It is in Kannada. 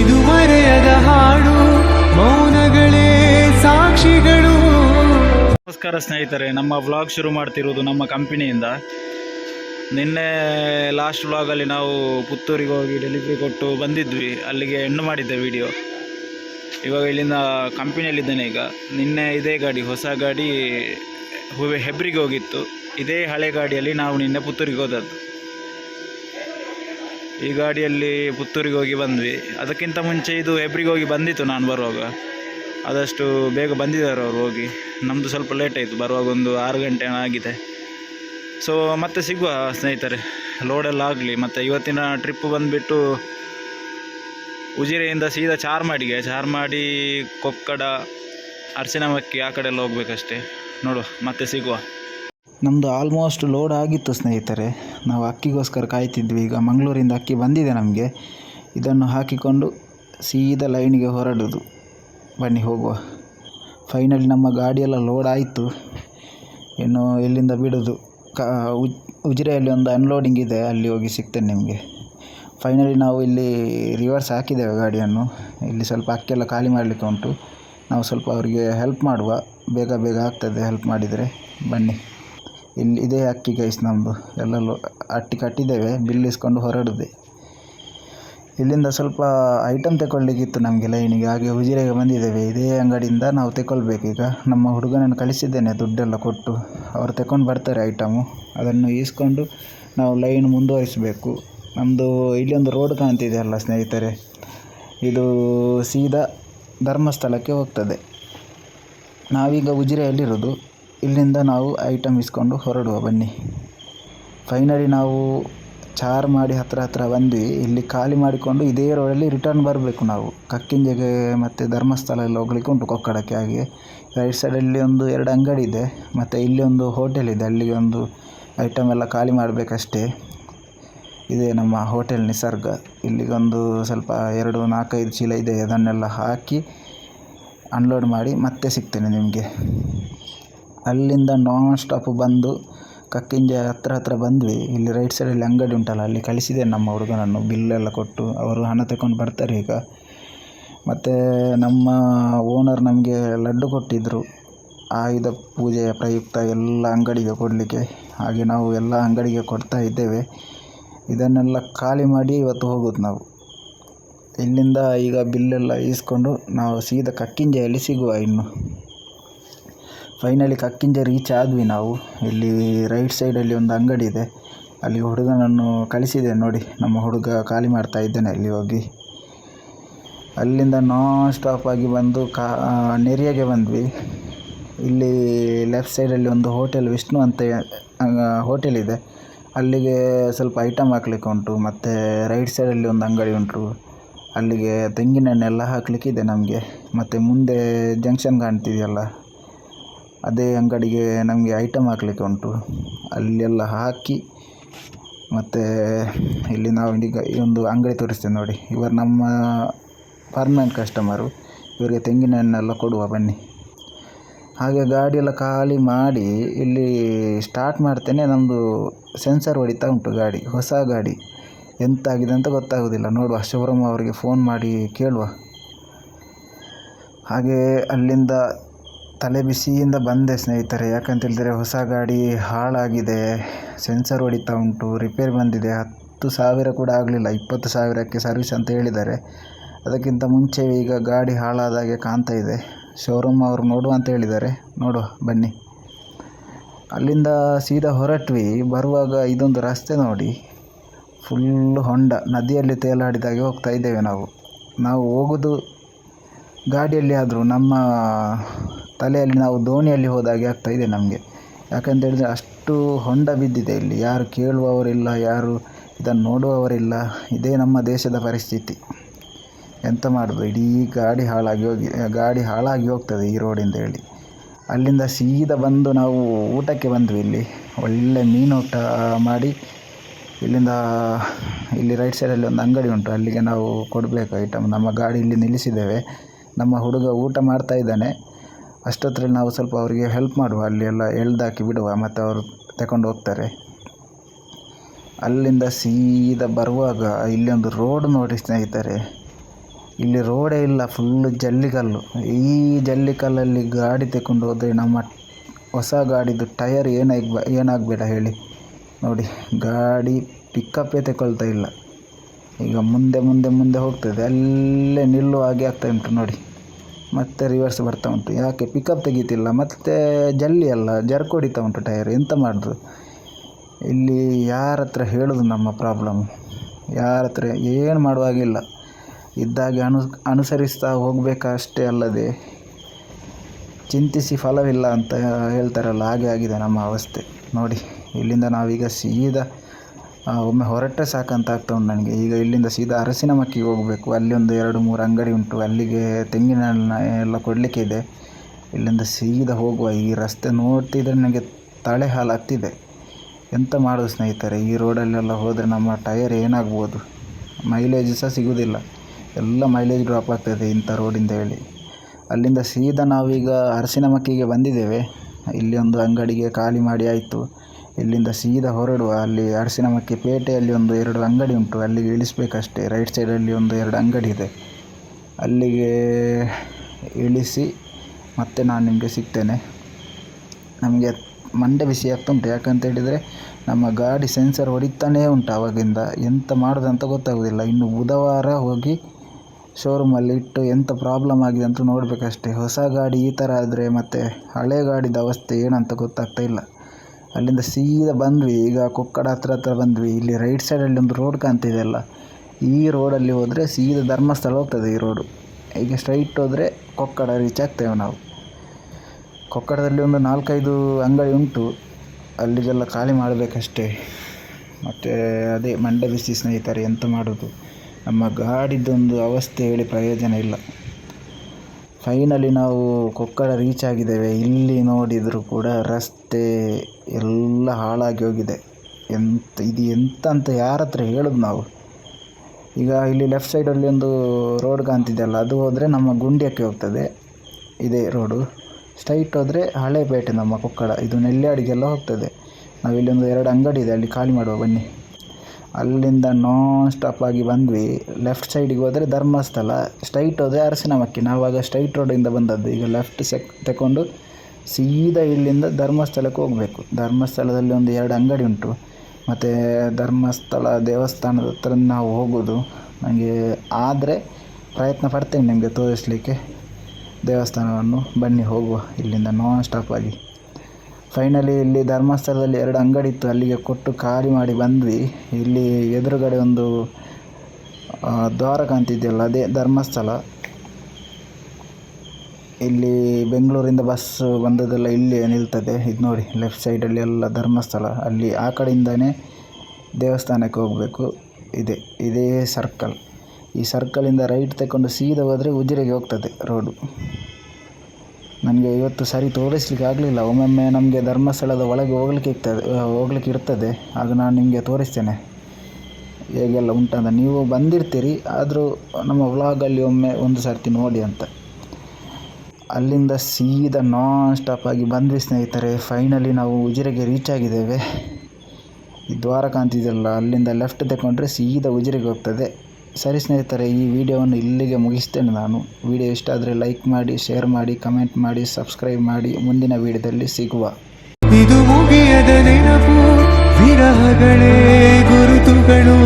ಇದು ಮರೆಯದ ಹಾಡು, ಮೌನಗಳೇ ಸಾಕ್ಷಿಗಳು. ನಮಸ್ಕಾರ ಸ್ನೇಹಿತರೆ, ನಮ್ಮ ವ್ಲಾಗ್ ಶುರು ಮಾಡ್ತಿರೋದು ನಮ್ಮ ಕಂಪನಿಯಿಂದ. ನಿನ್ನೆ ಲಾಸ್ಟ್ ವ್ಲಾಗಲ್ಲಿ ನಾವು ಪುತ್ತೂರಿಗೆ ಹೋಗಿ ಡೆಲಿವರಿ ಕೊಟ್ಟು ಬಂದಿದ್ವಿ, ಅಲ್ಲಿಗೆ ಎಂಡ್ ಮಾಡಿದ್ದೆ ವಿಡಿಯೋ ಇವಾಗ ಇಲ್ಲಿಂದ ಕಂಪನಿಯಲ್ಲಿದ್ದೇನೆ ಈಗ. ನಿನ್ನೆ ಇದೇ ಗಾಡಿ, ಹೊಸ ಗಾಡಿ ಹೆಬ್ರಿಗೆ ಹೋಗಿತ್ತು. ಇದೇ ಹಳೆ ಗಾಡಿಯಲ್ಲಿ ನಾವು ನಿನ್ನೆ ಪುತ್ತೂರಿಗೆ ಹೋದದ್ದು. ಈ ಗಾಡಿಯಲ್ಲಿ ಪುತ್ತೂರಿಗೆ ಹೋಗಿ ಬಂದ್ವಿ. ಅದಕ್ಕಿಂತ ಮುಂಚೆ ಇದು ಹೆಬ್ರಿಗೆ ಹೋಗಿ ಬಂದಿತ್ತು ನಾನು ಬರುವಾಗ. ಆದಷ್ಟು ಬೇಗ ಬಂದಿದ್ದಾರೆ ಅವರು ಹೋಗಿ. ನಮ್ಮದು ಸ್ವಲ್ಪ ಲೇಟ್ ಆಯಿತು, ಬರುವಾಗ ಒಂದು ಆರು ಗಂಟೆ ಆಗಿದೆ. ಸೊ ಮತ್ತೆ ಸಿಗುವ ಸ್ನೇಹಿತರೆ ಲೋಡೆಲ್ಲ ಆಗಲಿ, ಮತ್ತು ಇವತ್ತಿನ ಟ್ರಿಪ್ ಬಂದುಬಿಟ್ಟು ಉಜಿರೆಯಿಂದ ಸೀದಾ ಚಾರ್ಮಾಡಿಗೆ, ಚಾರ್ಮಾಡಿ, ಕೊಕ್ಕಡ, ಅರ್ಚನಮಕ್ಕಿ ಆ ಕಡೆ ಎಲ್ಲ ಹೋಗ್ಬೇಕಷ್ಟೇ. ನೋಡುವ, ಮತ್ತೆ ಸಿಗುವ. ನಮ್ಮದು ಆಲ್ಮೋಸ್ಟ್ ಲೋಡ್ ಆಗಿತ್ತು ಸ್ನೇಹಿತರೆ. ನಾವು ಅಕ್ಕಿಗೋಸ್ಕರ ಕಾಯ್ತಿದ್ವಿ. ಈಗ ಮಂಗಳೂರಿಂದ ಅಕ್ಕಿ ಬಂದಿದೆ ನಮಗೆ. ಇದನ್ನು ಹಾಕಿಕೊಂಡು ಸೀದಾ ಲೈನಿಗೆ ಹೊರಡೋದು. ಬನ್ನಿ ಹೋಗುವ. ಫೈನಲಿ ನಮ್ಮ ಗಾಡಿಯೆಲ್ಲ ಲೋಡ್ ಆಯಿತು. ಇನ್ನು ಎಲ್ಲಿಂದ ಬಿಡೋದು? ಕಾ ಉಜ್ ಉಜಿರೆಯಲ್ಲಿ ಒಂದು ಅನ್ಲೋಡಿಂಗ್ ಇದೆ. ಅಲ್ಲಿ ಹೋಗಿ ಸಿಗ್ತೇನೆ ನಿಮಗೆ. ಫೈನಲಿ ನಾವು ಇಲ್ಲಿ ರಿವರ್ಸ್ ಹಾಕಿದ್ದೇವೆ ಗಾಡಿಯನ್ನು. ಇಲ್ಲಿ ಸ್ವಲ್ಪ ಅಕ್ಕಿಯೆಲ್ಲ ಖಾಲಿ ಮಾಡಲಿಕ್ಕೆ ಉಂಟು. ನಾವು ಸ್ವಲ್ಪ ಅವರಿಗೆ ಹೆಲ್ಪ್ ಮಾಡುವ. ಬೇಗ ಬೇಗ ಆಗ್ತದೆ ಹೆಲ್ಪ್ ಮಾಡಿದರೆ. ಬನ್ನಿ. ಇಲ್ಲಿ ಇದೇ ಅಕ್ಕಿ ಗೈಸ್ ನಮ್ಮದು ಎಲ್ಲ ಲೋ ಅಟ್ಟಿ ಕಟ್ಟಿದ್ದೇವೆ, ಬಿಲ್ ಇಸ್ಕೊಂಡು ಹೊರಡಿದೆ. ಇಲ್ಲಿಂದ ಸ್ವಲ್ಪ ಐಟಮ್ ತಗೊಳ್ಳಿಕ್ಕಿತ್ತು ನಮಗೆ ಲೈನಿಗೆ ಹಾಗೆ ಉಜಿರೆಗೆ ಬಂದಿದ್ದೇವೆ. ಇದೇ ಅಂಗಡಿಯಿಂದ ನಾವು ತಗೊಳ್ಬೇಕೀಗ ನಮ್ಮ ಹುಡುಗನನ್ನು ಕಳಿಸಿದ್ದೇನೆ, ದುಡ್ಡೆಲ್ಲ ಕೊಟ್ಟು. ಅವರು ತಗೊಂಡು ಬರ್ತಾರೆ ಐಟಮು ಅದನ್ನು ಈಸ್ಕೊಂಡು ನಾವು ಲೈನ್ ಮುಂದುವರಿಸಬೇಕು. ನಮ್ಮದು ಇಲ್ಲಿ ಒಂದು ರೋಡ್ ಕಾಣ್ತಿದೆ ಅಲ್ಲ ಸ್ನೇಹಿತರೆ. ಇದು ಸೀದಾ ಧರ್ಮಸ್ಥಳಕ್ಕೆ ಹೋಗ್ತದೆ. ನಾವೀಗ ಉಜಿರೆಯಲ್ಲಿರೋದು. ಇಲ್ಲಿಂದ ನಾವು ಐಟಮ್ ಇಸ್ಕೊಂಡು ಹೊರಡುವ, ಬನ್ನಿ. ಫೈನಲಿ ನಾವು ಚಾರ್ ಮಾಡಿ ಹತ್ತಿರ ಹತ್ತಿರ ಬಂದ್ವಿ. ಇಲ್ಲಿ ಖಾಲಿ ಮಾಡಿಕೊಂಡು ಇದೇ ರೋಡಲ್ಲಿ ರಿಟರ್ನ್ ಬರಬೇಕು ನಾವು. ಕಕ್ಕಿಂಜೆಗೆ ಮತ್ತು ಧರ್ಮಸ್ಥಳ ಎಲ್ಲ ಹೋಗ್ಲಿಕ್ಕೆ ಉಂಟು, ಕೊಕ್ಕಡಕ್ಕೆ ಹಾಗೆ. ರೈಟ್ ಸೈಡಲ್ಲಿ ಒಂದು ಎರಡು ಅಂಗಡಿ ಇದೆ, ಮತ್ತು ಇಲ್ಲಿ ಒಂದು ಹೋಟೆಲ್ ಇದೆ. ಅಲ್ಲಿಗೆ ಒಂದು ಐಟಮ್ ಎಲ್ಲ ಖಾಲಿ ಮಾಡಬೇಕಷ್ಟೇ. ಇದೆ ನಮ್ಮ ಹೋಟೆಲ್ ನಿಸರ್ಗ. ಇಲ್ಲಿಗೊಂದು ಸ್ವಲ್ಪ ಎರಡು ನಾಲ್ಕೈದು ಚೀಲ ಇದೆ, ಅದನ್ನೆಲ್ಲ ಹಾಕಿ ಅನ್ಲೋಡ್ ಮಾಡಿ ಮತ್ತೆ ಸಿಗ್ತೇನೆ ನಿಮಗೆ. ಅಲ್ಲಿಂದ ನಾನ್ ಸ್ಟಾಪ್ ಬಂದು ಕಕ್ಕಿಂಜೆ ಹತ್ರ ಹತ್ರ ಬಂದ್ವಿ. ಇಲ್ಲಿ ರೈಟ್ ಸೈಡಲ್ಲಿ ಅಂಗಡಿ ಉಂಟಲ್ಲ, ಅಲ್ಲಿ ಕಳಿಸಿದೆ ನಮ್ಮ ಹುಡುಗನನ್ನು. ಬಿಲ್ಲೆಲ್ಲ ಕೊಟ್ಟು ಅವರು ಹಣ ತಗೊಂಡು ಬರ್ತಾರೆ ಈಗ. ಮತ್ತು ನಮ್ಮ ಓನರ್ ನಮಗೆ ಲಡ್ಡು ಕೊಟ್ಟಿದ್ದರು ಆಯುಧ ಪೂಜೆಯ ಪ್ರಯುಕ್ತ ಎಲ್ಲ ಅಂಗಡಿಗೆ ಕೊಡಲಿಕ್ಕೆ. ಹಾಗೆ ನಾವು ಎಲ್ಲ ಅಂಗಡಿಗೆ ಕೊಡ್ತಾ ಇದ್ದೇವೆ. ಇದನ್ನೆಲ್ಲ ಖಾಲಿ ಮಾಡಿ ಇವತ್ತು ಹೋಗೋದು ನಾವು. ಇಲ್ಲಿಂದ ಈಗ ಬಿಲ್ಲೆಲ್ಲ ಈಸ್ಕೊಂಡು ನಾವು ಸೀದಾ ಕಕ್ಕಿಂಜೆಯಲ್ಲಿ ಸಿಗುವ ಇನ್ನು. ಫೈನಲಿ ಕಕ್ಕಿಂಜೆ ರೀಚ್ ಆದ್ವಿ ನಾವು. ಇಲ್ಲಿ ರೈಟ್ ಸೈಡಲ್ಲಿ ಒಂದು ಅಂಗಡಿ ಇದೆ. ಅಲ್ಲಿ ಹುಡುಗನನ್ನು ಕಳಿಸಿದೆ ನೋಡಿ. ನಮ್ಮ ಹುಡುಗ ಖಾಲಿ ಮಾಡ್ತಾ ಇದ್ದೇನೆ ಅಲ್ಲಿ ಹೋಗಿ. ಅಲ್ಲಿಂದ ನಾನ್ ಸ್ಟಾಪ್ ಆಗಿ ಬಂದು ಕಾ ನೆರಿಯಾಗೆ ಬಂದ್ವಿ. ಇಲ್ಲಿ ಲೆಫ್ಟ್ ಸೈಡಲ್ಲಿ ಒಂದು ಹೋಟೆಲ್ ವಿಷ್ಣು ಅಂತ ಹೋಟೆಲ್ ಇದೆ. ಅಲ್ಲಿಗೆ ಸ್ವಲ್ಪ ಐಟಮ್ ಹಾಕ್ಲಿಕ್ಕೆ ಉಂಟು. ಮತ್ತು ರೈಟ್ ಸೈಡಲ್ಲಿ ಒಂದು ಅಂಗಡಿ ಉಂಟು. ಅಲ್ಲಿಗೆ ತೆಂಗಿನೆಣ್ಣೆ ಎಲ್ಲ ಹಾಕಲಿಕ್ಕಿದೆ ನಮಗೆ. ಮತ್ತು ಮುಂದೆ ಜಂಕ್ಷನ್ ಕಾಣ್ತಿದೆಯಲ್ಲ. ಅದೇ ಅಂಗಡಿಗೆ ನಮಗೆ ಐಟಮ್ ಹಾಕಲಿಕ್ಕೆ ಉಂಟು. ಅಲ್ಲೆಲ್ಲ ಹಾಕಿ ಮತ್ತು ಇಲ್ಲಿ ನಾವು ಈಗ ಈ ಒಂದು ಅಂಗಡಿ ತೋರಿಸ್ತೇವೆ ನೋಡಿ. ಇವರು ನಮ್ಮ ಪರ್ಮನೆಂಟ್ ಕಸ್ಟಮರು ಇವರಿಗೆ ತೆಂಗಿನೆಣ್ಣೆ ಎಣ್ಣೆಲ್ಲ ಕೊಡುವ ಬನ್ನಿ. ಹಾಗೆ ಗಾಡಿಯೆಲ್ಲ ಖಾಲಿ ಮಾಡಿ ಇಲ್ಲಿ ಸ್ಟಾರ್ಟ್ ಮಾಡ್ತೇನೆ. ನಮ್ಮದು ಸೆನ್ಸರ್ ಹೊಡಿತಾ ಉಂಟು ಗಾಡಿ, ಹೊಸ ಗಾಡಿ. ಎಂತಾಗಿದೆ ಅಂತ ಗೊತ್ತಾಗೋದಿಲ್ಲ. ನೋಡುವ ಶಿವರಾಮ ಅವರಿಗೆ ಫೋನ್ ಮಾಡಿ ಕೇಳುವ. ಹಾಗೆ ಅಲ್ಲಿಂದ ತಲೆ ಬಿಸಿಯಿಂದ ಬಂದೆ ಸ್ನೇಹಿತರೆ, ಯಾಕಂತೇಳಿದರೆ ಹೊಸ ಗಾಡಿ ಹಾಳಾಗಿದೆ ಸೆನ್ಸರ್ ಹೊಡಿತಾ ಉಂಟು ರಿಪೇರಿ ಬಂದಿದೆ, ಹತ್ತು ಸಾವಿರ ಕೂಡ ಆಗಲಿಲ್ಲ, ಇಪ್ಪತ್ತು ಸಾವಿರಕ್ಕೆ ಸರ್ವಿಸ್ ಅಂತ ಹೇಳಿದ್ದಾರೆ. ಅದಕ್ಕಿಂತ ಮುಂಚೆ ಈಗ ಗಾಡಿ ಹಾಳಾದಾಗೆ ಕಾಣ್ತಾ ಇದೆ. ಶೋರೂಮ್ ಅವರು ನೋಡುವ ಅಂತ ಹೇಳಿದ್ದಾರೆ. ನೋಡುವ, ಬನ್ನಿ. ಅಲ್ಲಿಂದ ಸೀದಾ ಹೊರಟ್ವಿ, ಬರುವಾಗ ಇದೊಂದು ರಸ್ತೆ ನೋಡಿ. ಫುಲ್ಲು ಹೊಂಡ ನದಿಯಲ್ಲಿ ತೇಲಾಡಿದಾಗೆ ಹೋಗ್ತಾ ಇದ್ದೇವೆ ನಾವು. ನಾವು ಹೋಗೋದು ಗಾಡಿಯಲ್ಲಿ ಆದರೂ ನಮ್ಮ ತಲೆಯಲ್ಲಿ ನಾವು ದೋಣಿಯಲ್ಲಿ ಹೋದಾಗೆ ಆಗ್ತಾ ಇದೆ ನಮಗೆ. ಯಾಕಂತ ಹೇಳಿದರೆ ಅಷ್ಟು ಹೊಂಡ ಬಿದ್ದಿದೆ ಇಲ್ಲಿ. ಯಾರು ಕೇಳುವವರಿಲ್ಲ, ಯಾರು ಇದನ್ನು ನೋಡುವವರಿಲ್ಲ. ಇದೇ ನಮ್ಮ ದೇಶದ ಪರಿಸ್ಥಿತಿ. ಎಂತ ಮಾಡೋದು? ಇಡೀ ಗಾಡಿ ಹಾಳಾಗಿ ಹೋಗಿ, ಗಾಡಿ ಹಾಳಾಗಿ ಹೋಗ್ತದೆ ಈ ರೋಡಿಂದ ಹೇಳಿ. ಅಲ್ಲಿಂದ ಸೀದಾ ಬಂದು ನಾವು ಊಟಕ್ಕೆ ಬಂದ್ವಿ ಇಲ್ಲಿ. ಒಳ್ಳೆ ಮೀನು ಊಟ ಮಾಡಿ ಇಲ್ಲಿಂದ, ಇಲ್ಲಿ ರೈಟ್ ಸೈಡಲ್ಲಿ ಒಂದು ಅಂಗಡಿ ಉಂಟು. ಅಲ್ಲಿಗೆ ನಾವು ಕೊಡಬೇಕು ಐಟಮ್ ನಮ್ಮ ಗಾಡಿ ಇಲ್ಲಿ ನಿಲ್ಲಿಸಿದ್ದೇವೆ. ನಮ್ಮ ಹುಡುಗ ಊಟ ಮಾಡ್ತಾ ಇದ್ದಾನೆ. ಅಷ್ಟೊತ್ತರಲ್ಲಿ ನಾವು ಸ್ವಲ್ಪ ಅವರಿಗೆ ಹೆಲ್ಪ್ ಮಾಡುವ, ಅಲ್ಲಿ ಎಲ್ಲ ಎಳ್ದಾಕಿ ಬಿಡುವ, ಮತ್ತು ಅವರು ತಗೊಂಡು ಹೋಗ್ತಾರೆ. ಅಲ್ಲಿಂದ ಸೀದಾ ಬರುವಾಗ ಇಲ್ಲಿ ಒಂದು ರೋಡ್ ನೋಡಿ ಸ್ನೇಹಿತರೆ. ಇಲ್ಲಿ ರೋಡೇ ಇಲ್ಲ ಫುಲ್ಲು ಜಲ್ಲಿಕಲ್ಲು. ಈ ಜಲ್ಲಿಕಲ್ಲಲ್ಲಿ ಗಾಡಿ ತಗೊಂಡು ಹೋದರೆ ನಮ್ಮ ಹೊಸ ಗಾಡಿದು ಟಯರ್ ಏನಾಗ ಏನಾಗಬೇಡ ಹೇಳಿ. ನೋಡಿ, ಗಾಡಿ ಪಿಕ್ಕಪ್ಪೇ ತಗೊಳ್ತಾ ಇಲ್ಲ. ಈಗ ಮುಂದೆ ಮುಂದೆ ಮುಂದೆ ಹೋಗ್ತದೆ. ಅಲ್ಲೇ ನಿಲ್ಲುವ ಹಾಗೆ ಆಗ್ತಾ ಉಂಟು ನೋಡಿ. ಮತ್ತೆ ರಿವರ್ಸ್ ಬರ್ತಾ ಉಂಟು. ಯಾಕೆ? ಪಿಕಪ್ ತೆಗೀತಿಲ್ಲ. ಮತ್ತೆ ಜಲ್ಲಿ ಅಲ್ಲ ಜರ್ಕ್ ಹೊಡಿತಾ ಉಂಟು ಟೈರ್ ಎಂತ ಮಾಡೋದು? ಇಲ್ಲಿ ಯಾರ ಹತ್ರ ಹೇಳೋದು ನಮ್ಮ ಪ್ರಾಬ್ಲಮ್ ಯಾರ ಹತ್ರ ಏನು ಮಾಡುವಾಗಿಲ್ಲ. ಇದ್ದಾಗೆ ಅನು, ಅನುಸರಿಸ್ತಾ ಹೋಗಬೇಕಷ್ಟೇ ಅಲ್ಲದೆ ಚಿಂತಿಸಿ ಫಲವಿಲ್ಲ ಅಂತ ಹೇಳ್ತಾರಲ್ಲ, ಹಾಗೆ ಆಗಿದೆ ನಮ್ಮ ಅವಸ್ಥೆ. ನೋಡಿ, ಇಲ್ಲಿಂದ ನಾವೀಗ ಸೀದಾ ಒಮ್ಮೆ ಹೊರಟ್ರೆ ಸಾಕಂತ ಆಗ್ತಾ ಉಂಟು ನನಗೆ. ಈಗ ಇಲ್ಲಿಂದ ಸೀದಾ ಅರಸಿನ ಮಕ್ಕಿಗೆ ಹೋಗಬೇಕು. ಅಲ್ಲಿ ಒಂದು ಎರಡು ಮೂರು ಅಂಗಡಿ ಉಂಟು. ಅಲ್ಲಿಗೆ ತೆಂಗಿನ ಎಲ್ಲ ಕೊಡಲಿಕ್ಕೆ ಇದೆ. ಇಲ್ಲಿಂದ ಸೀದಾ ಹೋಗುವ. ಈ ರಸ್ತೆ ನೋಡ್ತಿದ್ರೆ ನನಗೆ ತಲೆ ಹಾಲು ಹತ್ತಿದೆ. ಎಂತ ಮಾಡೋದು ಸ್ನೇಹಿತರೆ? ಈ ರೋಡಲ್ಲೆಲ್ಲ ಹೋದರೆ ನಮ್ಮ ಟಯರ್ ಏನಾಗ್ಬೋದು? ಮೈಲೇಜ್ ಸಹ ಸಿಗೋದಿಲ್ಲ ಎಲ್ಲ ಮೈಲೇಜ್ ಡ್ರಾಪ್ ಆಗ್ತದೆ ಇಂಥ ರೋಡಿಂದ ಹೇಳಿ. ಅಲ್ಲಿಂದ ಸೀದಾ ನಾವೀಗ ಅರಸಿನ ಮಕ್ಕಿಗೆ ಬಂದಿದ್ದೇವೆ. ಇಲ್ಲಿ ಒಂದು ಅಂಗಡಿಗೆ ಖಾಲಿ ಮಾಡಿ ಆಯಿತು. ಇಲ್ಲಿಂದ ಸೀದಾ ಹೊರಡುವ, ಅಲ್ಲಿ ಅರಸಿನ ಮಕ್ಕಿ ಪೇಟೆಯಲ್ಲಿ ಒಂದು ಎರಡು ಅಂಗಡಿ ಉಂಟು. ಅಲ್ಲಿಗೆ ಇಳಿಸಬೇಕಷ್ಟೇ. ರೈಟ್ ಸೈಡಲ್ಲಿ ಒಂದು ಎರಡು ಅಂಗಡಿ ಇದೆ. ಅಲ್ಲಿಗೆ ಇಳಿಸಿ ಮತ್ತೆ ನಾನು ನಿಮಗೆ ಸಿಗ್ತೇನೆ. ನಮಗೆ ಮಂಡೆ ಬಿಸಿ ಆಗ್ತಾ ಉಂಟು ಯಾಕಂತ ಹೇಳಿದರೆ ನಮ್ಮ ಗಾಡಿ ಸೆನ್ಸರ್ ಹೊಡಿತಾನೇ ಉಂಟು ಆವಾಗಿಂದ ಎಂತ ಮಾಡೋದಂತ ಗೊತ್ತಾಗೋದಿಲ್ಲ. ಇನ್ನು ಬುಧವಾರ ಹೋಗಿ ಶೋರೂಮಲ್ಲಿ ಇಟ್ಟು ಎಂತ ಪ್ರಾಬ್ಲಮ್ ಆಗಿದೆ ಅಂತ ನೋಡಬೇಕಷ್ಟೇ. ಹೊಸ ಗಾಡಿ ಈ ಥರ ಆದರೆ ಮತ್ತು ಹಳೆ ಗಾಡಿದ ಅವಸ್ಥೆ ಏನಂತ ಗೊತ್ತಾಗ್ತಾ ಇಲ್ಲ. ಅಲ್ಲಿಂದ ಸೀದಾ ಬಂದ್ವಿ. ಈಗ ಕೊಕ್ಕಡ ಹತ್ರ ಹತ್ರ ಬಂದ್ವಿ. ಇಲ್ಲಿ ರೈಟ್ ಸೈಡಲ್ಲಿ ಒಂದು ರೋಡ್ ಕಾಣ್ತಿದೆಯಲ್ಲ ಈ ರೋಡಲ್ಲಿ ಹೋದರೆ ಸೀದಾ ಧರ್ಮಸ್ಥಳ ಹೋಗ್ತದೆ ಈ ರೋಡು ಈಗ ಸ್ಟ್ರೈಟ್ ಹೋದರೆ ಕೊಕ್ಕಡ ರೀಚ್ ಆಗ್ತೇವೆ ನಾವು. ಕೊಕ್ಕಡದಲ್ಲಿ ಒಂದು ನಾಲ್ಕೈದು ಅಂಗಡಿ ಉಂಟು. ಅಲ್ಲಿಗೆಲ್ಲ ಖಾಲಿ ಮಾಡಬೇಕಷ್ಟೇ. ಮತ್ತು ಅದೇ ಮಂಡ್ಯ ಬಿಸಿ ಸ್ನೇಹಿತರೆ ಎಂತ ಮಾಡೋದು? ನಮ್ಮ ಗಾಡಿದೊಂದು ಅವಸ್ಥೆ ಹೇಳಿ ಪ್ರಯೋಜನ ಇಲ್ಲ. ಫೈನಲಿ ನಾವು ಕೊಕ್ಕಡ ರೀಚ್ ಆಗಿದ್ದೇವೆ. ಇಲ್ಲಿ ನೋಡಿದರೂ ಕೂಡ ರಸ್ತೆ ಎಲ್ಲ ಹಾಳಾಗಿ ಹೋಗಿದೆ. ಎಂತ, ಇದು ಎಂತ ಅಂತ ಯಾರ ಹತ್ರ ಹೇಳೋದು ನಾವು? ಈಗ ಇಲ್ಲಿ ಲೆಫ್ಟ್ ಸೈಡಲ್ಲಿ ಒಂದು ರೋಡ್ ಕಾಣ್ತಿದೆಯಲ್ಲ, ಅದು ಹೋದರೆ ನಮ್ಮ ಗುಂಡಿಯಕ್ಕೆ ಹೋಗ್ತದೆ. ಇದೇ ರೋಡು ಸ್ಟ್ರೈಟ್ ಹೋದರೆ ಹಳೇಪೇಟೆ ನಮ್ಮ ಕೊಕ್ಕಡ. ಇದು ನೆಲ್ಯಾಡಿಗೆಲ್ಲ ಹೋಗ್ತದೆ. ನಾವಿಲ್ಲಿ ಒಂದು ಎರಡು ಅಂಗಡಿ ಇದೆ, ಅಲ್ಲಿ ಖಾಲಿ ಮಾಡುವ ಬನ್ನಿ. ಅಲ್ಲಿಂದ ನಾನ್ ಆಗಿ ಬಂದ್ವಿ. ಲೆಫ್ಟ್ ಸೈಡಿಗೆ ಹೋದರೆ ಧರ್ಮಸ್ಥಳ ಸ್ಟ್ರೈಟ್ ಹೋದರೆ ಅರಸಿನಮಕ್ಕಿ. ನಾವಾಗ ಸ್ಟ್ರೈಟ್ ರೋಡಿಂದ ಬಂದದ್ದು. ಈಗ ಲೆಫ್ಟ್ ಸೆಕ್ ತಗೊಂಡು ಸೀದಾ ಇಲ್ಲಿಂದ ಧರ್ಮಸ್ಥಳಕ್ಕೆ ಹೋಗಬೇಕು. ಧರ್ಮಸ್ಥಳದಲ್ಲಿ ಒಂದು ಎರಡು ಅಂಗಡಿ ಉಂಟು. ಮತ್ತು ಧರ್ಮಸ್ಥಳ ದೇವಸ್ಥಾನದ ಹತ್ರ ನಾವು ಹೋಗೋದು. ನನಗೆ ಆದರೆ ಪ್ರಯತ್ನ ಪಡ್ತೇನೆ ನಿಮಗೆ ತೋರಿಸಲಿಕ್ಕೆ. ದೇವಸ್ಥಾನವನ್ನು ಬನ್ನಿ ಹೋಗುವ ಇಲ್ಲಿಂದ ನಾನ್ ಆಗಿ. ಫೈನಲಿ ಇಲ್ಲಿ ಧರ್ಮಸ್ಥಳದಲ್ಲಿ ಎರಡು ಅಂಗಡಿ ಇತ್ತು. ಅಲ್ಲಿಗೆ ಕೊಟ್ಟು ಖಾಲಿ ಮಾಡಿ ಬಂದ್ವಿ. ಇಲ್ಲಿ ಎದುರುಗಡೆ ಒಂದು ದ್ವಾರ ಕಾಣ್ತಿದೆಯಲ್ಲ ಅದೇ ಧರ್ಮಸ್ಥಳ. ಇಲ್ಲಿ ಬೆಂಗಳೂರಿಂದ ಬಸ್ ಬಂದದೆಲ್ಲ ಇಲ್ಲಿ ನಿಲ್ತದೆ. ಇದು ನೋಡಿ ಲೆಫ್ಟ್ ಸೈಡಲ್ಲಿ ಎಲ್ಲ ಧರ್ಮಸ್ಥಳ. ಅಲ್ಲಿ ಆ ಕಡೆಯಿಂದನೇ ದೇವಸ್ಥಾನಕ್ಕೆ ಹೋಗಬೇಕು. ಇದೆ, ಇದೇ ಸರ್ಕಲ್ ಈ ಸರ್ಕಲಿಂದ ರೈಟ್ ತಗೊಂಡು ಸೀದಾ ಹೋದರೆ ಉಜಿರೆಗೆ ಹೋಗ್ತದೆ ರೋಡು ನನಗೆ ಇವತ್ತು ಸರಿ ತೋರಿಸ್ಲಿಕ್ಕೆ ಆಗಲಿಲ್ಲ. ಒಮ್ಮೊಮ್ಮೆ ನಮಗೆ ಧರ್ಮಸ್ಥಳದ ಒಳಗೆ ಹೋಗ್ಲಿಕ್ಕೆ ಇರ್ತದೆ ಹೋಗ್ಲಿಕ್ಕೆ ಇರ್ತದೆ. ಆಗ ನಾನು ನಿಮಗೆ ತೋರಿಸ್ತೇನೆ. ಹೇಗೆಲ್ಲ ಉಂಟಂತ. ನೀವು ಬಂದಿರ್ತೀರಿ, ಆದರೂ ನಮ್ಮ ವ್ಲಾಗಲ್ಲಿ ಒಮ್ಮೆ ಒಂದು ಸರ್ತಿ ನೋಡಿ ಅಂತ. ಅಲ್ಲಿಂದ ಸೀದಾ ನಾನ್ ಸ್ಟಾಪ್ ಆಗಿ ಬಂದ್ವಿ ಸ್ನೇಹಿತರೆ. ಫೈನಲಿ ನಾವು ಉಜಿರೆಗೆ ರೀಚ್ ಆಗಿದ್ದೇವೆ. ಈ ದ್ವಾರ ಅಲ್ಲಿಂದ ಲೆಫ್ಟ್ ತಗೊಂಡ್ರೆ ಸೀದಾ ಉಜಿರೆಗೆ ಹೋಗ್ತದೆ. ಸರಿ ಸ್ನೇಹಿತರೆ, ಈ ವಿಡಿಯೋವನ್ನು ಇಲ್ಲಿಗೆ ಮುಗಿಸ್ತೇನೆ ನಾನು. ವಿಡಿಯೋ ಇಷ್ಟ ಆದರೆ ಲೈಕ್ ಮಾಡಿ, ಶೇರ್ ಮಾಡಿ, ಕಮೆಂಟ್ ಮಾಡಿ, ಸಬ್ಸ್ಕ್ರೈಬ್ ಮಾಡಿ. ಮುಂದಿನ ವಿಡಿಯೋದಲ್ಲಿ ಸಿಗುವ. ಇದು ಮುಗಿಯದ ವಿರಹಗಳೇ ಗುರುತುಗಳು.